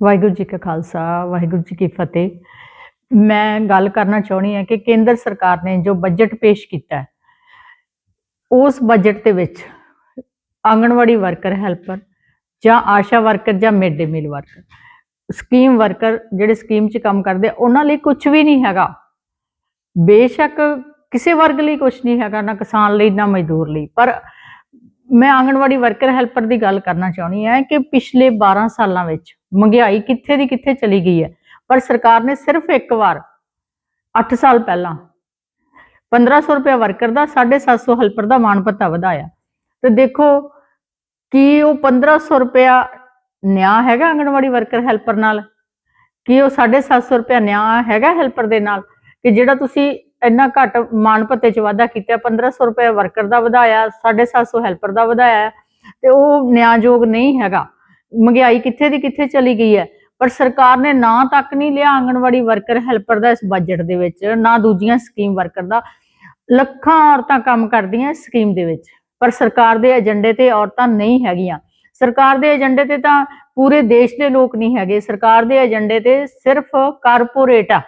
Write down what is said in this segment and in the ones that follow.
ਵਾਹਿਗੁਰੂ ਜੀ ਕਾ ਖਾਲਸਾ, ਵਾਹਿਗੁਰੂ ਜੀ ਕੀ ਫਤਿਹ। ਮੈਂ ਗੱਲ ਕਰਨਾ ਚਾਹੁੰਦੀ ਹਾਂ ਕਿ ਕੇਂਦਰ ਸਰਕਾਰ ਨੇ ਜੋ ਬਜਟ ਪੇਸ਼ ਕੀਤਾ ਉਸ ਬਜਟ ਦੇ ਵਿੱਚ ਆਂਗਣਵਾੜੀ ਵਰਕਰ ਹੈਲਪਰ ਜਾਂ ਆਸ਼ਾ ਵਰਕਰ ਜਾਂ mid day meal worker scheme worker ਜਿਹੜੇ ਸਕੀਮ 'ਚ ਕੰਮ ਕਰਦੇ, ਉਹਨਾਂ ਲਈ ਕੁਝ ਵੀ ਨਹੀਂ ਹੈਗਾ। ਬੇਸ਼ੱਕ ਕਿਸੇ ਵਰਗ ਲਈ ਕੁਝ ਨਹੀਂ ਹੈਗਾ, ਨਾ ਕਿਸਾਨ ਲਈ, ਨਾ ਮਜ਼ਦੂਰ ਲਈ। ਪਰ ਮੈਂ ਆਂਗਣਵਾੜੀ ਵਰਕਰ ਹੈਲਪਰ ਦੀ ਗੱਲ ਕਰਨਾ ਚਾਹੁੰਦੀ ਹਾਂ ਕਿ ਪਿਛਲੇ 12 ਸਾਲਾਂ ਵਿੱਚ ਮਹਿੰਗਾਈ ਕਿੱਥੇ ਦੀ ਕਿੱਥੇ ਚਲੀ ਗਈ ਹੈ? ਪਰ ਸਰਕਾਰ ਨੇ ਸਿਰਫ ਇੱਕ ਵਾਰ 8 ਸਾਲ ਪਹਿਲਾਂ 1500 ਰੁਪਏ ਵਰਕਰ ਦਾ 750 ਹੈਲਪਰ ਦਾ ਮਾਣ ਭੱਤਾ ਵਧਾਇਆ। ਤੇ ਦੇਖੋ ਕੀ ਉਹ 1500 ਰੁਪਇਆ ਨਿਆਂ ਹੈਗਾ ਆਂਗਣਵਾੜੀ ਵਰਕਰ ਹੈਲਪਰ ਨਾਲ? ਕੀ ਉਹ 750 ਰੁਪਇਆ ਨਿਆਂ ਹੈਗਾ ਹੈਲਪਰ ਦੇ ਨਾਲ? ਕਿ ਜਿਹੜਾ ਤੁਸੀਂ ਇੰਨਾ ਘੱਟ ਮਾਣ ਭੱਤੇ ਚ ਵਾਧਾ ਕੀਤਾ 1500 ਰੁਪਏ ਵਰਕਰ ਦਾ ਵਧਾਇਆ 750 ਹੈਲਪਰ ਦਾ ਵਧਾਇਆ, ਤੇ ਉਹ ਨਿਆਂਯੋਗ ਨਹੀਂ ਹੈਗਾ। ਮਹਿੰਗਾਈ ਕਿੱਥੇ ਦੀ ਕਿੱਥੇ ਚਲੀ ਗਈ ਹੈ? ਪਰ ਸਰਕਾਰ ਨੇ ਨਾ ਤੱਕ ਨਹੀਂ ਲਿਆ ਆਂਗਣਵਾੜੀ ਵਰਕਰ, ਹੈਲਪਰ ਦਾ ਇਸ ਬਜਟ ਦੇ ਵਿੱਚ, ਨਾ ਦੂਜੀਆਂ ਸਕੀਮ ਵਰਕਰ ਦਾ। ਲੱਖਾਂ ਔਰਤਾਂ ਕੰਮ ਕਰਦੀਆਂ ਇਸ ਸਕੀਮ ਦੇ ਵਿੱਚ, ਪਰ ਸਰਕਾਰ ਦੇ ਏਜੰਡੇ ਤੇ ਔਰਤਾਂ ਨਹੀਂ ਹੈਗੀਆਂ। ਸਰਕਾਰ ਦੇ ਏਜੰਡੇ ਤੇ ਤਾਂ ਪੂਰੇ ਦੇਸ਼ ਦੇ ਲੋਕ ਨਹੀਂ ਹੈਗੇ। ਸਰਕਾਰ ਦੇ ਏਜੰਡੇ ਤੇ ਸਿਰਫ ਕਾਰਪੋਰੇਟ ਆ,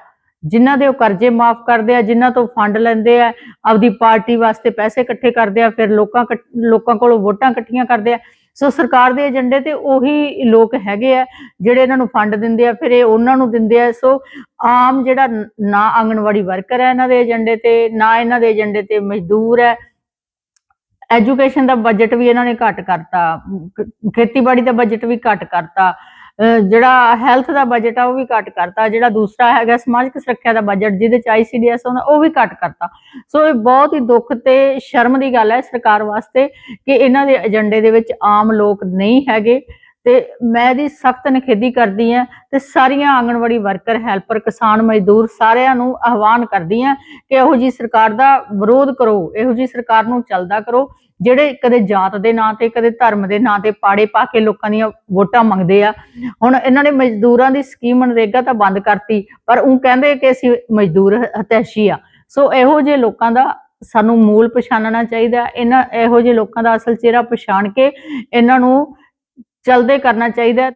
ਜਿਨ੍ਹਾਂ ਦੇ ਉਹ ਕਰਜ਼ੇ ਮਾਫ ਕਰਦੇ ਆ, ਜਿਨ੍ਹਾਂ ਤੋਂ ਫੰਡ ਲੈਂਦੇ ਆ, ਆਪਦੀ ਪਾਰਟੀ ਵਾਸਤੇ ਪੈਸੇ ਇਕੱਠੇ ਕਰਦੇ ਆ, ਫਿਰ ਲੋਕਾਂ ਕੱਟ- ਲੋਕਾਂ ਕੋਲੋਂ ਵੋਟਾਂ ਇਕੱਠੀਆਂ ਕਰਦੇ ਆ। ਸੋ ਸਰਕਾਰ ਦੇ ਏਜੰਡੇ ਤੇ ਉਹੀ ਲੋਕ ਹੈਗੇ ਆ, ਜਿਹੜੇ ਇਹਨਾਂ ਨੂੰ ਫੰਡ ਦਿੰਦੇ ਆ, ਫਿਰ ਇਹ ਉਹਨਾਂ ਨੂੰ ਦਿੰਦੇ ਆ। ਸੋ ਆਮ ਜਿਹੜਾ ਨਾ ਆਂਗਣਵਾੜੀ ਵਰਕਰ ਹੈ ਇਹਨਾਂ ਦੇ ਏਜੰਡੇ ਤੇ, ਨਾ ਇਹਨਾਂ ਦੇ ਏਜੰਡੇ ਤੇ ਮਜ਼ਦੂਰ ਹੈ ਐਜੂਕੇਸ਼ਨ ਦਾ ਬਜਟ ਵੀ ਇਹਨਾਂ ਨੇ ਘੱਟ ਕਰਤਾ ਖੇਤੀਬਾੜੀ ਦਾ ਬਜਟ ਵੀ ਘੱਟ ਕਰਤਾ। ਜਿਹੜਾ ਹੈਲਥ ਦਾ ਬਜਟ ਆ ਉਹ ਵੀ ਘੱਟ ਕਰਤਾ, ਜਿਹੜਾ ਦੂਸਰਾ ਹੈਗਾ ਸਮਾਜਿਕ ਸੁਰੱਖਿਆ ਦਾ ਬਜਟ ਜਿਹਦੇ ਚ ਆਈਸੀਡੀਐਸ ਹੁੰਦਾ, ਉਹ ਵੀ ਘੱਟ ਕਰਤਾ। ਸੋ ਇਹ ਬਹੁਤ ਹੀ ਦੁੱਖ ਤੇ ਸ਼ਰਮ ਦੀ ਗੱਲ ਹੈ ਸਰਕਾਰ ਵਾਸਤੇ ਕਿ ਇਹਨਾਂ ਦੇ ਏਜੰਡੇ ਦੇ ਵਿੱਚ ਆਮ ਲੋਕ ਨਹੀਂ ਹੈਗੇ ਤੇ ਮੈਂ ਇਹਦੀ ਸਖਤ ਨਿਖੇਧੀ ਕਰਦੀ ਹਾਂ ਤੇ ਸਾਰੀਆਂ ਆਂਗਣਵਾੜੀ ਵਰਕਰ, ਹੈਲਪਰ, ਕਿਸਾਨ ਮਜ਼ਦੂਰ ਸਾਰਿਆਂ ਨੂੰ ਆਹਵਾਨ ਕਰਦੀ ਹਾਂ ਕਿ ਇਹੋ ਜੀ ਸਰਕਾਰ ਦਾ ਵਿਰੋਧ ਕਰੋ, ਇਹੋ ਜੀ ਸਰਕਾਰ ਨੂੰ ਚੱਲਦਾ ਕਰੋ ਜਿਹੜੇ ਕਦੇ ਜਾਤ ਦੇ ਨਾਂ ਤੇ, ਕਦੇ ਧਰਮ ਦੇ ਨਾਂ ਤੇ ਪਾੜੇ ਪਾ ਕੇ ਲੋਕਾਂ ਦੀਆਂ ਵੋਟਾਂ ਮੰਗਦੇ ਆ। ਹੁਣ ਇਹਨਾਂ ਨੇ ਮਜ਼ਦੂਰਾਂ ਦੀ ਸਕੀਮ ਮਨਰੇਗਾ ਤਾਂ ਬੰਦ ਕਰਤੀ, ਪਰ ਉਹ ਕਹਿੰਦੇ ਕਿ ਅਸੀਂ ਮਜ਼ਦੂਰ ਹਤੈਸ਼ੀ ਆ। ਸੋ ਇਹੋ ਜਿਹੇ ਲੋਕਾਂ ਦਾ ਸਾਨੂੰ ਮੂਲ ਪਛਾਣਨਾ ਚਾਹੀਦਾ ਇਹਨਾਂ, ਇਹੋ ਜਿਹੇ ਲੋਕਾਂ ਦਾ ਅਸਲ ਚਿਹਰਾ ਪਛਾਣ ਕੇ ਇਹਨਾਂ ਨੂੰ ਚਲਦੇ ਕਰਨਾ ਚਾਹੀਦਾ